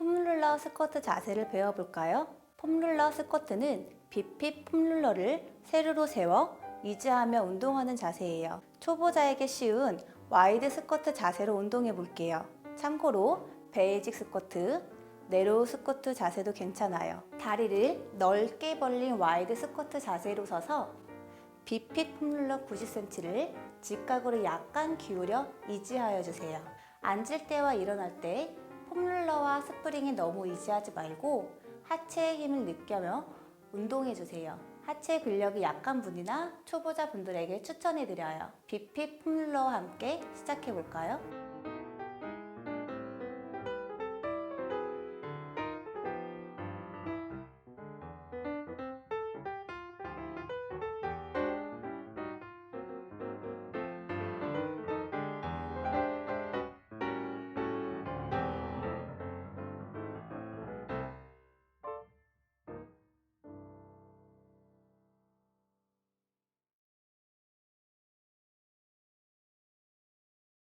폼룰러 스쿼트 자세를 배워볼까요? 폼룰러 스쿼트는 비핏 폼룰러를 세로로 세워 유지하며 운동하는 자세예요. 초보자에게 쉬운 와이드 스쿼트 자세로 운동해 볼게요. 참고로 베이직 스쿼트, 네로우 스쿼트 자세도 괜찮아요. 다리를 넓게 벌린 와이드 스쿼트 자세로 서서 비핏 폼룰러 90cm를 직각으로 약간 기울여 이지하여 주세요. 앉을 때와 일어날 때 폼룰러와 스프링이 너무 이지하지 말고 하체의 힘을 느껴며 운동해 주세요. 하체 근력이 약한 분이나 초보자 분들에게 추천해 드려요. 비핏 폼룰러와 함께 시작해 볼까요?